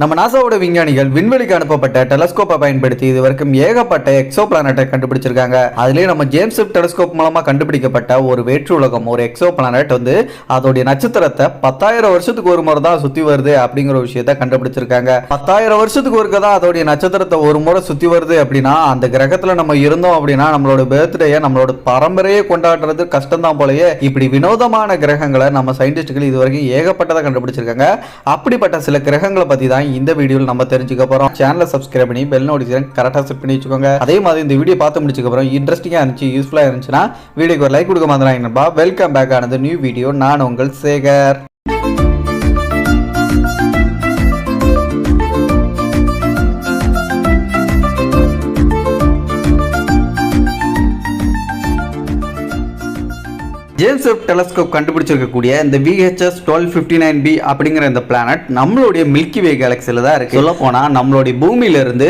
நம்ம நாசாவோட விஞ்ஞானிகள் விண்வெளிக்கு அனுப்பப்பட்ட டெலஸ்கோப்பை பயன்படுத்தி இதுவரைக்கும் ஏகப்பட்ட எக்ஸோ பிளானட்டை கண்டுபிடிச்சிருக்காங்க. அதுலேயே நம்ம ஜேம்ஸ் டெலஸ்கோப் மூலமாக கண்டுபிடிக்கப்பட்ட ஒரு வேற்று உலகம் ஒரு எக்ஸோ பிளானட் வந்து அதோடைய நட்சத்திரத்தை பத்தாயிரம் வருஷத்துக்கு ஒரு முறை தான் சுற்றி வருது அப்படிங்கிற ஒரு விஷயத்த கண்டுபிடிச்சிருக்காங்க. பத்தாயிரம் வருஷத்துக்கு ஒருக்க தான் அதோடைய நட்சத்திரத்தை ஒரு முறை சுற்றி வருது அப்படின்னா அந்த கிரகத்தில் நம்ம இருந்தோம் அப்படின்னா நம்மளோட பர்த்டேயை நம்மளோட பரம்பரையை கொண்டாடுறது கஷ்டம் தான் போலயே இப்படி வினோதமான கிரகங்களை நம்ம சயின்டிஸ்டுகள் இது வரைக்கும் ஏகப்பட்டதை கண்டுபிடிச்சிருக்காங்க. அப்படிப்பட்ட சில கிரகங்களை பற்றி தான் இந்த வீடியோவில் நம்ம தெரிஞ்சுக்க போகிறோம் சேனலை சப்ஸ்கிரைப் பண்ணி பெல் நோட்டிஃபிகேஷன் கரெக்டாக செட் பண்ணி வச்சுக்கோங்க. அதே மாதிரி இந்த வீடியோ பார்த்து முடிச்சுக்க அப்புறம் இன்ட்ரெஸ்டிங்காக இருந்துச்சு யூஸ்ஃபுல்லாக இருந்துச்சுன்னா வீடியோக்கு ஒரு லைக் கொடுக்க மாதிரி வெல்கம் பேக் ஆனது நியூ வீடியோ நான் உங்கள் சேகர். ஜேம்ஸ் வெப் டெலஸ்கோப் கண்டுபிடிச்சிருக்கக்கூடிய இந்த VHS twelve fifty nine B அப்படிங்கிற இந்த பிளானட் நம்மளுடைய மில்கி வே கேலக்சியில் தான் இருக்குது சொல்ல போனால் நம்மளுடைய பூமியிலிருந்து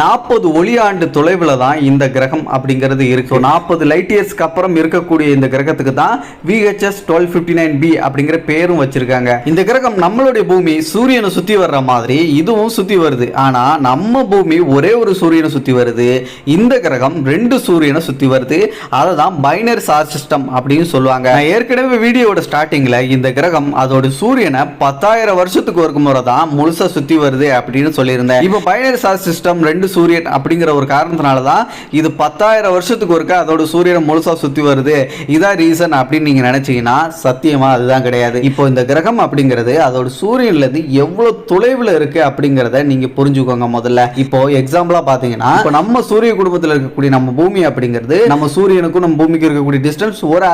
நாற்பது ஒளி ஆண்டு தொலைவில் தான் இந்த கிரகம் அப்படிங்கிறது இருக்கும் நாற்பது லைட் இயர்ஸ்க்கு அப்புறம் இருக்கக்கூடிய இந்த கிரகத்துக்கு தான் VHS twelve fifty nine B அப்படிங்கிற பேரும் வச்சிருக்காங்க. இந்த கிரகம் நம்மளுடைய பூமி சூரியனை சுற்றி வர்ற மாதிரி இதுவும் சுற்றி வருது. ஆனால் நம்ம பூமி ஒரே ஒரு சூரியனை சுற்றி வருது. இந்த கிரகம் ரெண்டு சூரியனை சுற்றி வருது. அதை தான் பைனரி சார் சிஸ்டம் அப்படின்னு சொல்லுவாங்க. நான் ஏற்கனவே வீடியோட ஸ்டார்டிங்ல இந்த கிரகம் அதோட சூரியனை பத்தாயிரம் வருஷத்துக்கு ஒரு முறை தான் முழுசா சுத்தி வருது அப்படின்னு சொல்லியிருந்தேன். இப்போ பைனரி சார் சிஸ்டம் ரெண்டு சூரியன் அப்படிங்கிற ஒரு காரணத்தினால தான் இது பத்தாயிரம் வருஷத்துக்கு ஒருக்க அதோட சூரியனை முழுசா சுத்தி வருது. இதான் ரீசன் அப்படின்னு நீங்க நினைச்சீங்கன்னா சத்தியமா அதுதான் கிடையாது. இப்போ இந்த கிரகம் அப்படிங்கிறது அதோட சூரியன்ல இருந்து எவ்வளவு தொலைவில் இருக்கு அப்படிங்கிறத நீங்க புரிஞ்சுக்கோங்க முதல்ல. இப்போ எக்ஸாம்பிளா பாத்தீங்கன்னா இப்போ நம்ம சூரிய குடும்பத்தில் இருக்கக்கூடிய நம்ம பூமி அப்படிங்கிறது நம்ம சூரியனுக்கும் நம்ம பூமிக்கு இருக்கக்கூடிய டிஸ்டன்ஸ் ஒரு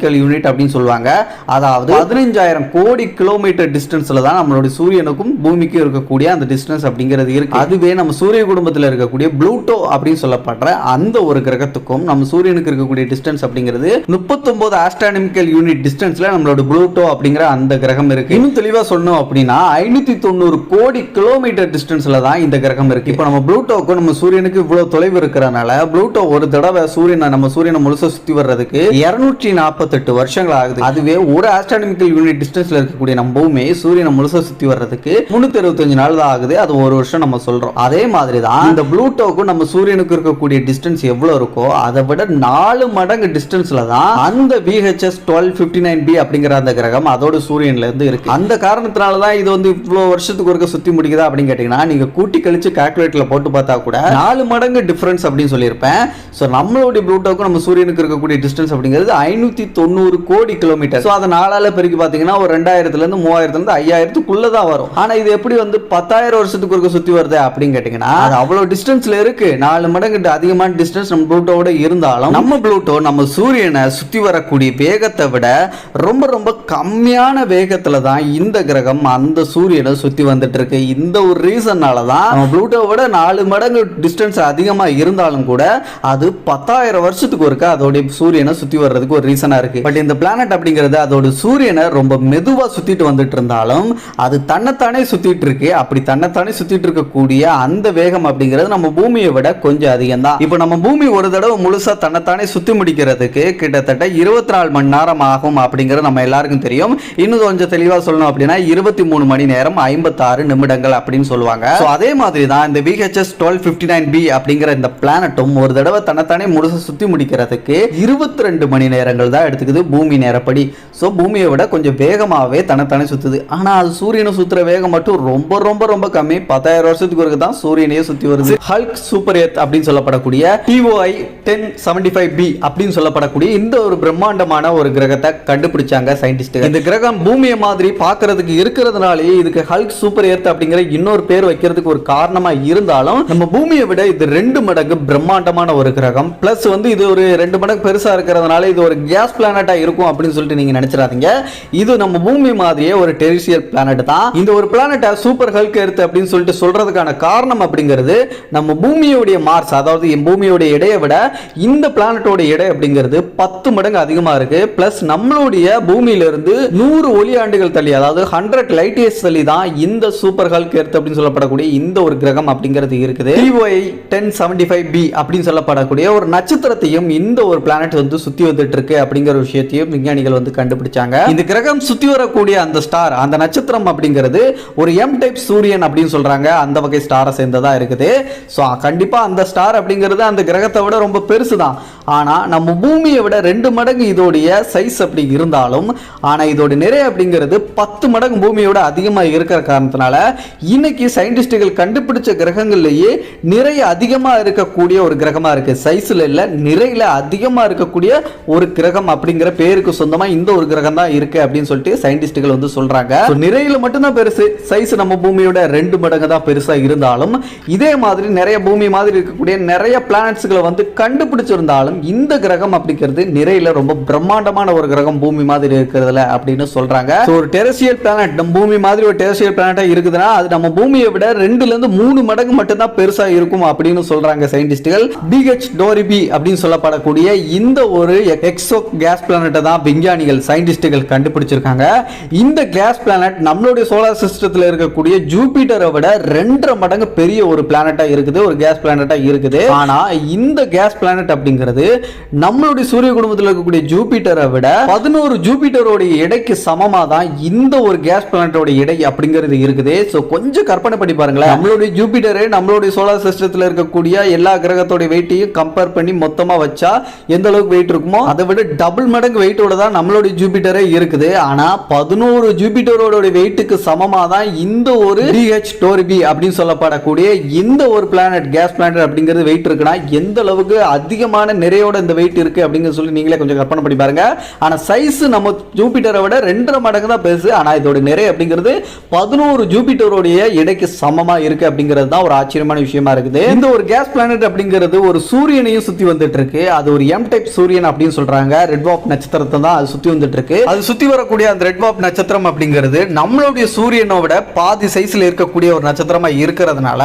ஆஸ்ட்ரானமிக்கல் யூனிட் அப்படின்னு சொல்லுவாங்க. அதாவது பதினஞ்சாயிரம் கோடி கிலோமீட்டர் டிஸ்டன்ஸ்ல தான் நம்மளுடைய சூரியனுக்கும் பூமிக்கும் இருக்கக்கூடிய அந்த டிஸ்டன்ஸ் அப்படிங்கிறது இருக்கு. அதுவே நம்ம சூரிய குடும்பத்தில் இருக்கக்கூடிய ப்ளூட்டோ அப்படின்னு சொல்லப்படுற அந்த ஒரு கிரகத்துக்கும் நம்ம சூரியனுக்கு இருக்கக்கூடிய டிஸ்டன்ஸ் அப்படிங்கிறது முப்பத்தொன்பது ஆஸ்ட்ரானமிக்கல் யூனிட் டிஸ்டன்ஸ்ல நம்மளோட ப்ளூட்டோ அப்படிங்கிற அந்த கிரகம் இருக்கு. இன்னும் தெளிவா சொல்லணும் அப்படின்னா ஐநூத்தி தொண்ணூறு கோடி கிலோமீட்டர் டிஸ்டன்ஸ்ல தான் இந்த கிரகம் இருக்கு. இப்போ நம்ம ப்ளூட்டோக்கும் நம்ம சூரியனுக்கு இவ்வளவு தொலைவு இருக்கிறனால ப்ளூட்டோ ஒரு தடவை சூரியனை நம்ம சூரியனை முழுசா சுத்தி வர்றதுக்கு இருநூற்றி நாற்பத்தெட்டு வருஷங்கள் ஆகுது. அதுவே ஒரு ஆஸ்ட்ரானமிக்கல் யூனிட் டிஸ்டன்ஸ்ல இருக்கக்கூடிய நம்ம பூமி சூரியனை முழுசா சுத்தி வர்றதுக்கு முன்னூத்தி அறுபத்தஞ்சு நாள் தான் ஆகுது. அது ஒரு வருஷம் நம்ம சொல்றோம். அதே மாதிரி தான் இந்த ப்ளூட்டோக்கும் நம்ம சூரியனுக்கு இருக்கக்கூடிய டிஸ்டன்ஸ் எவ்வளவு இருக்கோ அதை விட நாலு மடங்கு டிஸ்டன்ஸ்ல தான் அந்த BHS twelve fifty nine B அப்படிங்கிற அந்த கிரகம் அதோட சூரியன்ல இருந்து இருக்கு. அந்த காரணத்தினால தான் இது வந்து இவ்வளவு வருஷத்துக்கு ஒருக்க சுத்தி முடிக்குதா அப்படின்னு கேட்டீங்கன்னா நீங்க கூட்டி கழிச்சு கால்குலேட்டர்ல போட்டு பார்த்தா கூட நாலு மடங்கு டிஃபரன்ஸ் அப்படின்னு சொல்லியிருப்பேன். ஸோ நம்மளுடைய ப்ளூட்டோக்கும் நம்ம சூரியனுக்கு இருக்கக்கூடிய டிஸ்டன்ஸ் அப்படிங்கிறது ஐநூத்தி தொண்ணூறு கோடி கிலோமீட்டர் ஸோ அதை நாலால பெருக்கி பார்த்தீங்கன்னா ஒரு ரெண்டாயிரத்துல இருந்து மூவாயிரத்துல இருந்து ஐயாயிரத்துக்குள்ள தான் வரும். ஆனா இது எப்படி வந்து பத்தாயிரம் வருஷத்துக்கு ஒருக்க சுத்தி வருது அப்படின்னு கேட்டீங்கன்னா அது அவ்வளவு டிஸ்டன்ஸ்ல இருக்கு. நாலு மடங்கு அதிகமான டிஸ்டன்ஸ் நம்ம ப்ளூட்டோட இருந்தாலும் நம்ம ப்ளூட்டோ நம்ம சூரியனை சுத்தி வரக்கூடிய வேகத்தை விட ரொம்ப ரொம்ப கம்மியான வேகத்துல தான் இந்த கிரகம் அந்த சூரியனை சுத்தி வந்துட்டு இருக்கு இந்த ஒரு ரீசன்னால தான் நம்ம ப்ளூட்டோ விட நாலு மடங்கு டிஸ்டன்ஸ் அதிகமா இருந்தாலும் கூட அது பத்தாயிரம் வருஷத்துக்கு ஒருக்க அதோடைய சூரியனை சுத்தி வர்றதுக்கு ஒரு ரீசனா இருக்கு. பட் இந்த பிளானட் அப்படிங்கிறது அதோட சூரியனை ரொம்ப மெதுவா சுத்திட்டு வந்துட்டு இருந்தாலும் அது தன்னைத்தானே சுத்திட்டு இருக்கு. அப்படி தன்னைத்தானே சுத்திட்டு இருக்கக்கூடிய அந்த வேகம் அப்படிங்கிறது நம்ம பூமியை விட கொஞ்சம் அதிகம் தான் இப்போ நம்ம பூமி ஒரு தடவை முழுசா தன்னைத்தானே சுத்தி முடிக்கிறதுக்கு கிட்டத்தட்ட இருபத்தி நாலு மணி நேரம் ஆகும் அப்படிங்கிறது நம்ம எல்லாருக்கும் தெரியும். இன்னும் கொஞ்சம் தெளிவா சொல்லணும் அப்படின்னா இருபத்தி மூணு மணி நேரம் ஐம்பத்தாறு நிமிடங்கள் அப்படின்னு சொல்லுவாங்க. அதே மாதிரி தான் இந்த VHS twelve fifty nine B அப்படிங்கிற இந்த பிளானட்டும் ஒரு தடவை தன்னைத்தானே முழுசா சுத்தி முடிக்கிறதுக்கு இருபத்தி ரெண்டு மணி நேரங்கள் தான் எடுத்துக்குது பூமி நேரப்படி. ஸோ பூமியை விட கொஞ்சம் வேகமாகவே தன்னைத்தானே சுத்துது. ஆனால் அது சூரியனை சுத்துற வேகம் மட்டும் ரொம்ப ரொம்ப ரொம்ப கம்மி. பத்தாயிரம் வருஷத்துக்கு ஒரு தான் சூரியனையே சுத்தி வருது. ஹல்க் சூப்பர் எர்த் அப்படின்னு சொல்லப்படக்கூடிய TOI ten seventy five B அப்படின்னு சொல்லப்படக்கூடிய இந்த ஒரு பிரம்மாண்டமான ஒரு கிரகத்தை கண்டுபிடிச்சாங்க சயின்டிஸ்ட் இந்த கிரகம் பூமியை மாதிரி பார்க்கறதுக்கு இருக்கிறதுனாலேயே இதுக்கு ஹல்க் சூப்பர் எர்த் அப்படிங்கிற இன்னொரு பேர் வைக்கிறதுக்கு ஒரு காரணமா இருந்தாலும் நம்ம பூமியை விட இது ரெண்டு மடங்கு பிரம்மாண்டமான ஒரு கிரகம். பிளஸ் வந்து இது ஒரு ரெண்டு மடங்கு பெருசா இருக்கிறதுனால இது ஒரு கேஸ் பிளானட்டா இருக்கும் அப்படின்னு சொல்லிட்டு நீங்க நினைச்சிடாதீங்க. இது நம்ம பூமி மாதிரியே ஒரு டெரிசியல் பிளானட் தான். இந்த ஒரு பிளானட்டை சூப்பர் ஹல்க் எர்த் அப்படின்னு சொல்லிட்டு சொல்றதுக்கான காரணம் அப்படிங்கிறது நம்ம பூமியோடைய மார்ஸ் அதாவது என் பூமியோட எடையை விட இந்த பிளானட்டோட எடை அப்படிங்கிறது பத்து மடங்கு அதிகமா இருக்கு. பிளஸ் நம்மளுடைய பூமியிலிருந்து நூறு ஒளி ஆண்டுகள் தள்ளி அதாவது ஹண்ட்ரட் லைட் இயர்ஸ் தள்ளி தான் இந்த சூப்பர் ஹல்க் எர்த் அப்படின்னு சொல்லப்படக்கூடிய இந்த ஒரு கிரகம் அப்படிங்கிறது இருக்குது. TOI ten seventy five B அப்படின்னு சொல்லப்படக்கூடிய ஒரு நட்சத்திரத்தையும் இந்த ஒரு பிளானட் வந்து சுத்தி வந்துட்டு இருக்கு அப்படிங்கிற அப்படிங்கிற விஷயத்தையும் விஞ்ஞானிகள் வந்து கண்டுபிடிச்சாங்க. இந்த கிரகம் சுத்தி வரக்கூடிய அந்த ஸ்டார் அந்த நட்சத்திரம் அப்படிங்கிறது ஒரு எம் டைப் சூரியன் அப்படின்னு சொல்றாங்க. அந்த வகை ஸ்டாரை சேர்ந்ததா இருக்குது. ஸோ கண்டிப்பா அந்த ஸ்டார் அப்படிங்கிறது அந்த கிரகத்தை விட ரொம்ப பெருசு தான் ஆனால் நம்ம பூமியை விட ரெண்டு மடங்கு இதோடைய சைஸ் அப்படி இருந்தாலும் ஆனால் இதோட நிறை அப்படிங்கிறது பத்து மடங்கு பூமியோட அதிகமாக இருக்கிற காரணத்தினால இன்னைக்கு சயின்டிஸ்டுகள் கண்டுபிடிச்ச கிரகங்கள்லேயே நிறைய அதிகமாக இருக்கக்கூடிய ஒரு கிரகமாக இருக்குது சைஸில் இல்லை நிறையில் அதிகமாக இருக்கக்கூடிய ஒரு கிரகம் அப்படிங்கிற பேருக்கு சொந்தமாக இந்த ஒரு கிரகம் தான் இருக்குது அப்படின்னு சொல்லிட்டு சயின்டிஸ்டுகள் வந்து சொல்கிறாங்க நிறையில் மட்டும்தான் பெருசு. சைஸ் நம்ம பூமியோட ரெண்டு மடங்கு தான் பெருசாக இருந்தாலும் இதே மாதிரி நிறைய பூமி மாதிரி இருக்கக்கூடிய நிறைய பிளானட்ஸ்களை வந்து கண்டுபிடிச்சிருந்தாலும் இந்த கிரகம் அப்படிங்கிறது நிறையில ரொம்ப பிரம்மாண்டமான ஒரு கிரகம் பூமி மாதிரி இருக்கிறதுல அப்படின்னு சொல்றாங்க. ஒரு டெரசியல் பிளானட் நம்ம பூமி மாதிரி ஒரு டெரசியல் பிளானட்டா இருக்குதுன்னா அது நம்ம பூமியை விட ரெண்டுல இருந்து மூணு மடங்கு மட்டும்தான் பெருசா இருக்கும் அப்படின்னு சொல்றாங்க சயின்டிஸ்டுகள் பிஹெச் டோரிபி அப்படின்னு சொல்லப்படக்கூடிய இந்த ஒரு எக்ஸோ கேஸ் பிளானட்டை தான் விஞ்ஞானிகள் சயின்டிஸ்டுகள் கண்டுபிடிச்சிருக்காங்க. இந்த கேஸ் பிளானட் நம்மளுடைய சோலார் சிஸ்டத்தில் இருக்கக்கூடிய ஜூபிட்டரை விட ரெண்டரை மடங்கு பெரிய ஒரு பிளானட்டா இருக்குது ஒரு கேஸ் பிளானட்டா இருக்குது. ஆனா இந்த கேஸ் பிளானட் அப்படிங்கிறது நம்மளுடைய சூரிய குடும்பத்தில் இருக்கக்கூடிய ஜூபிட்டரை விட பதினோரு ஜூபிட்டரோட எடைக்கு சமமா தான் இந்த ஒரு கேஸ் பிளானட்டோட எடை அப்படிங்கிறது இருக்குது. ஸோ கொஞ்சம் கற்பனை பண்ணி பாருங்களேன். நம்மளுடைய ஜூபிட்டரு நம்மளுடைய சோலார் சிஸ்டத்தில் இருக்கக்கூடிய எல்லா கிரகத்தோட வெயிட்டையும் கம்பேர் பண்ணி மொத்தமாக வச்சா எந்த அளவுக்கு வெயிட் இருக்குமோ அதை விட டபுள் மடங்கு வெயிட்டோட தான் நம்மளுடைய ஜூபிட்டரே இருக்குது. ஆனா பதினோரு ஜூபிட்டரோட வெயிட்டுக்கு சமமா தான் இந்த ஒரு டிஹெச் டோரிபி அப்படின்னு சொல்லப்படக்கூடிய இந்த ஒரு பிளானட் கேஸ் பிளானட் அப்படிங்கிறது வெயிட் இருக்குன்னா எந்த அளவுக்கு அதிகமான நிறையோட இந்த வெயிட் இருக்குது அப்படிங்கிற சொல்லி நீங்களே கொஞ்சம் கற்பனை பண்ணி பாருங்க. ஆனால் சைஸ் நம்ம ஜூபிட்டரை விட ரெண்டரை மடங்கு தான் பெருசு. ஆனால் இதோட நிறை அப்படிங்கிறது பதினோரு ஜூபிட்டருடைய எடைக்கு சமமாக இருக்குது அப்படிங்கிறது தான் ஒரு ஆச்சரியமான விஷயமா இருக்குது. இந்த ஒரு கேஸ் பிளானட் அப்படிங்கிறது ஒரு சூரியனையும் சுற்றி வந்துட்டு இருக்கு. அது ஒரு எம் டைப் சூரியன் அப்படின்னு சொல்றாங்க. ரெட் வாப் நட்சத்திரத்தை தான் அது சுற்றி வந்துட்டு இருக்கு. அது சுற்றி வரக்கூடிய அந்த ரெட் வாப் நட்சத்திரம் அப்படிங்கிறது நம்மளுடைய சூரியனோட பாதி சைஸில் இருக்கக்கூடிய ஒரு நட்சத்திரமாக இருக்கிறதுனால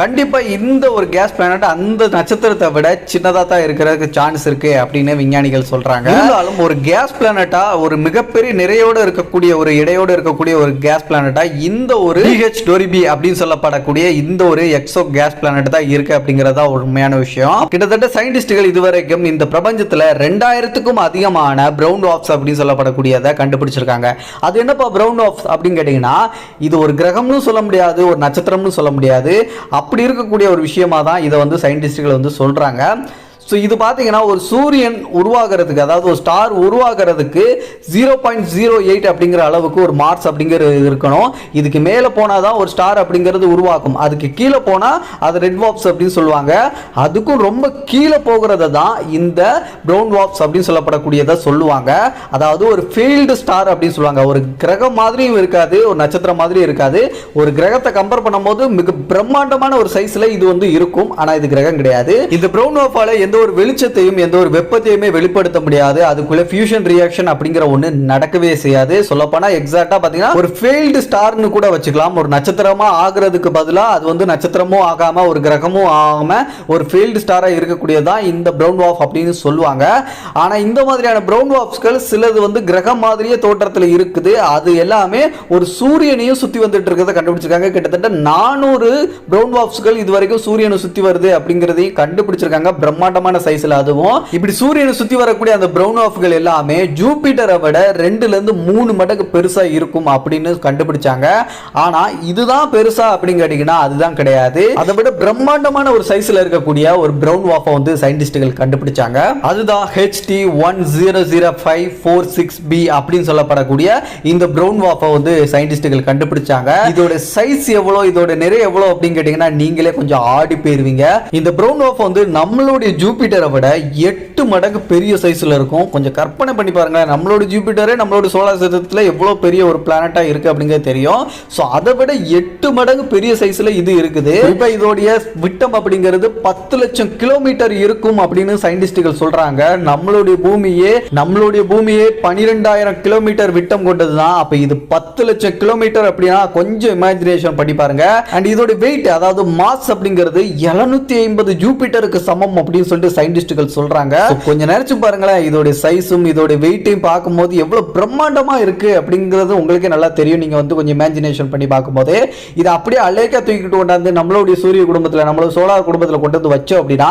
கண்டிப்பாக இந்த ஒரு கேஸ் பிளானட் அந்த நட்சத்திரத்தை விட சின்னதாக தான் இருக்கிறது. இருக்கிறதுக்கு சான்ஸ் இருக்கு அப்படின்னு விஞ்ஞானிகள் சொல்றாங்க. இருந்தாலும் ஒரு கேஸ் பிளானட்டா ஒரு மிகப்பெரிய நிறையோட இருக்கக்கூடிய ஒரு இடையோட இருக்கக்கூடிய ஒரு கேஸ் பிளானட்டா இந்த ஒரு பிஹெச் டோரிபி அப்படின்னு சொல்லப்படக்கூடிய இந்த ஒரு எக்ஸோ கேஸ் பிளானட் தான் இருக்கு அப்படிங்கறதா உண்மையான விஷயம். கிட்டத்தட்ட சயின்டிஸ்டுகள் இதுவரைக்கும் இந்த பிரபஞ்சத்துல ரெண்டாயிரத்துக்கும் அதிகமான பிரவுன் வாப்ஸ் அப்படின்னு சொல்லப்படக்கூடியதை கண்டுபிடிச்சிருக்காங்க. அது என்னப்பா பிரவுன் வாப்ஸ் அப்படின்னு கேட்டீங்கன்னா இது ஒரு கிரகம்னு சொல்ல முடியாது ஒரு நட்சத்திரம்னு சொல்ல முடியாது. அப்படி இருக்கக்கூடிய ஒரு விஷயமா தான் இதை வந்து சயின்டிஸ்டுகள் வந்து சொல்றாங்க. ஸோ இது பார்த்தீங்கன்னா ஒரு சூரியன் உருவாகிறதுக்கு அதாவது ஒரு ஸ்டார் உருவாகிறதுக்கு ஜீரோ பாயிண்ட் ஜீரோ எயிட் அப்படிங்கிற அளவுக்கு ஒரு மார்க்ஸ் அப்படிங்கிறது இருக்கணும். இதுக்கு மேலே போனால் தான் ஒரு ஸ்டார் அப்படிங்கிறது உருவாக்கும். அதுக்கு கீழே போனால் அது ரெட் வாப்ஸ் அப்படின்னு சொல்லுவாங்க. அதுக்கும் ரொம்ப கீழே போகிறத தான் இந்த ப்ரௌன் வாப்ஸ் அப்படின்னு சொல்லப்படக்கூடியதை சொல்லுவாங்க. அதாவது ஒரு ஃபீல்டு ஸ்டார் அப்படின்னு சொல்லுவாங்க. ஒரு கிரகம் மாதிரியும் இருக்காது ஒரு நட்சத்திரம் மாதிரியும் இருக்காது. ஒரு கிரகத்தை கம்பேர் பண்ணும்போது மிக பிரம்மாண்டமான ஒரு சைஸில் இது வந்து இருக்கும். ஆனால் இது கிரகம் கிடையாது. இந்த ப்ரௌன் வாப்பால் எந்த எந்த ஒரு வெளிச்சத்தையும் எந்த ஒரு வெப்பத்தையுமே வெளிப்படுத்த முடியாது. அதுக்குள்ள ஃபியூஷன் ரியாக்ஷன் அப்படிங்கிற ஒன்று நடக்கவே செய்யாது. சொல்லப்போனா எக்ஸாக்டா பார்த்தீங்கன்னா ஒரு ஃபெயில்டு ஸ்டார்னு கூட வச்சுக்கலாம். ஒரு நட்சத்திரமா ஆகுறதுக்கு பதிலாக அது வந்து நட்சத்திரமும் ஆகாம ஒரு கிரகமும் ஆகாம ஒரு ஃபெயில்டு ஸ்டாரா இருக்கக்கூடியதான் இந்த ப்ரௌன் வாஃப் அப்படின்னு சொல்லுவாங்க. ஆனா இந்த மாதிரியான ப்ரௌன் வாஃப்ஸ்கள் சிலது வந்து கிரகம் மாதிரியே தோற்றத்தில் இருக்குது. அது எல்லாமே ஒரு சூரியனையும் சுற்றி வந்துட்டு இருக்கிறத கண்டுபிடிச்சிருக்காங்க. கிட்டத்தட்ட நானூறு ப்ரௌன் வாஃப்ஸ்கள் இது வரைக்கும் சூரியனை சுற்றி வருது அப்படிங்கிறதையும் கண்டுபிடிச்சிருக்காங்க. பிரம்மாண்டம் பயங்கரமான சைஸ்ல அதுவும். இப்படி சூரியனை சுத்தி வரக்கூடிய அந்த ப்ரௌன் ஆஃப்கள் எல்லாமே ஜூபிட்டரை விட ரெண்டுல இருந்து மூணு மடங்கு பெருசா இருக்கும் அப்படின்னு கண்டுபிடிச்சாங்க. ஆனா இதுதான் பெருசா அப்படின்னு கேட்டீங்கன்னா அதுதான் கிடையாது. அதை விட பிரம்மாண்டமான ஒரு சைஸ்ல இருக்கக்கூடிய ஒரு ப்ரௌன் வாஃபை வந்து சயின்டிஸ்டுகள் கண்டுபிடிச்சாங்க. அதுதான் HD one zero zero five four six B அப்படின்னு சொல்லப்படக்கூடிய இந்த ப்ரௌன் வாஃபை வந்து சயின்டிஸ்டுகள் கண்டுபிடிச்சாங்க. இதோட சைஸ் எவ்வளோ இதோட நிறைய எவ்வளோ அப்படின்னு கேட்டீங்கன்னா நீங்களே கொஞ்சம் ஆடி போயிருவீங்க. இந்த ப்ரௌன் வாஃப் வந்து நம்மளுடைய ஜூபிட்டரை விட எட்டு மடங்கு பெரிய சைஸ்ல இருக்கும். கொஞ்சம் கற்பனை பண்ணி பாருங்க நம்மளோட ஜூபிட்டரே நம்மளோட சோலார் சிஸ்டத்தில் எவ்வளோ பெரிய ஒரு பிளானட்டாக இருக்கு அப்படிங்கிறது தெரியும். ஸோ அதை விட எட்டு மடங்கு பெரிய சைஸ்ல இது இருக்குது. இப்போ இதோடைய விட்டம் அப்படிங்கிறது பத்து லட்சம் கிலோமீட்டர் இருக்கும் அப்படின்னு சயின்டிஸ்டுகள் சொல்றாங்க. நம்மளுடைய பூமியே நம்மளுடைய பூமியே பனிரெண்டாயிரம் கிலோமீட்டர் விட்டம் கொண்டது தான் அப்போ இது பத்து லட்சம் கிலோமீட்டர் அப்படின்னா கொஞ்சம் இமேஜினேஷன் பண்ணி பாருங்க. அண்ட் இதோட வெயிட் அதாவது மாஸ் அப்படிங்கிறது எழுநூத்தி ஐம்பது ஜூபிட்டருக்கு சமம் அப்படின்னு சொல்லிட்டு சொல்லிட்டு சயின்டிஸ்டுகள் சொல்றாங்க. கொஞ்சம் நினைச்சு பாருங்களேன் இதோட சைஸும் இதோட வெயிட்டையும் பார்க்கும்போது எவ்வளவு பிரம்மாண்டமா இருக்கு அப்படிங்கிறது உங்களுக்கே நல்லா தெரியும். நீங்க வந்து கொஞ்சம் இமேஜினேஷன் பண்ணி பார்க்கும்போது இதை அப்படியே அலேக்கா தூக்கிட்டு கொண்டாந்து நம்மளுடைய சூரிய குடும்பத்துல நம்மளோட சோலார் குடும்பத்துல கொண்டு வந்து வச்சோம் அப்படின்னா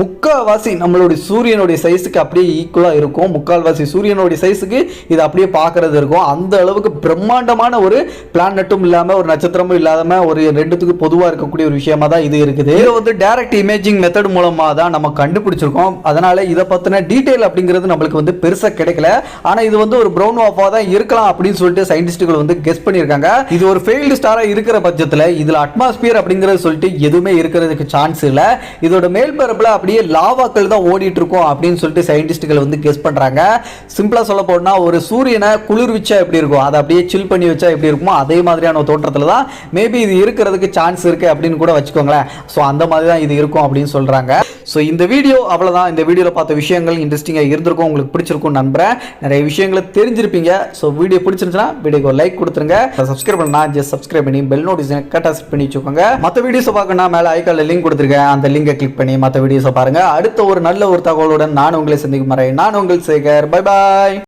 முக்கால்வாசி நம்மளுடைய சூரியனுடைய சைஸுக்கு அப்படியே ஈக்குவலா இருக்கும். முக்கால்வாசி சூரியனுடைய சைஸுக்கு இது அப்படியே பார்க்கறது இருக்கும். அந்த அளவுக்கு பிரம்மாண்டமான ஒரு பிளானட்டும் இல்லாம ஒரு நட்சத்திரமும் இல்லாம ஒரு ரெண்டுத்துக்கு பொதுவா இருக்கக்கூடிய ஒரு விஷயமா தான் இது இருக்குது. இதை வந்து டைரக்ட் இமேஜிங் மெத்தட் மூலமா தான் நம்ம கண்டுபிடிச்சிருக்கோம். அதனால இதை பற்றின டீட்டெயில் அப்படிங்கிறது நம்மளுக்கு வந்து பெருசாக கிடைக்கல. ஆனால் இது வந்து ஒரு ப்ரௌன் வாஃபாக தான் இருக்கலாம் அப்படின்னு சொல்லிட்டு சயின்டிஸ்டுகள் வந்து கெஸ் பண்ணியிருக்காங்க. இது ஒரு ஃபெயில்டு ஸ்டாராக இருக்கிற பட்சத்தில் இதில் அட்மாஸ்பியர் அப்படிங்கிறது சொல்லிட்டு எதுவுமே இருக்கிறதுக்கு சான்ஸ் இல்லை. இதோட மேல்பரப்பில் அப்படியே லாவாக்கள் தான் ஓடிட்டு இருக்கும் அப்படின்னு சொல்லிட்டு சயின்டிஸ்ட்டுகள் வந்து கெஸ் பண்ணுறாங்க சிம்பிளாக சொல்ல போனால் ஒரு சூரியனை குளிர்விச்சா எப்படி இருக்கும்? அதை அப்படியே சில் பண்ணி வச்சா எப்படி இருக்குமோ அதே மாதிரியான தோற்றத்தில் தான். மேபி இது இருக்கிறதுக்கு சான்ஸ் இருக்கு அப்படின்னு கூட வச்சுக்கோங்களேன். ஸோ அந்த மாதிரி தான் இது இருக்கும் அப்படின்னு சொல்கிறாங்க ஸோ இந்த வீடியோ அவ்வளோதான் இந்த வீடியோவில் பார்த்த விஷயங்கள் இன்ட்ரெஸ்டிங்காக இருந்திருக்கும் உங்களுக்கு பிடிச்சிருக்கும் நம்புறேன். நிறைய விஷயங்களை தெரிஞ்சிருப்பீங்க. ஸோ வீடியோ பிடிச்சிருந்துச்சுன்னா வீடியோக்கு லைக் கொடுத்துருங்க. சப்ஸ்கிரைப் பண்ணா ஜஸ்ட் சப்ஸ்கிரைப் பண்ணி பெல் நோட்டிஃபிகேஷன் கரெக்டாக செட் பண்ணி வச்சுக்கோங்க. மற்ற வீடியோஸை பார்க்கணும்னா மேலே ஐக்காலில் லிங்க் கொடுத்துருக்கேன் அந்த லிங்கை கிளிக் பண்ணி மற்ற வீடியோஸை பாருங்கள் அடுத்த ஒரு நல்ல ஒரு தகவலுடன் நான் உங்களை சந்திக்கும் மறை நான் உங்கள் சேகர். Bye bye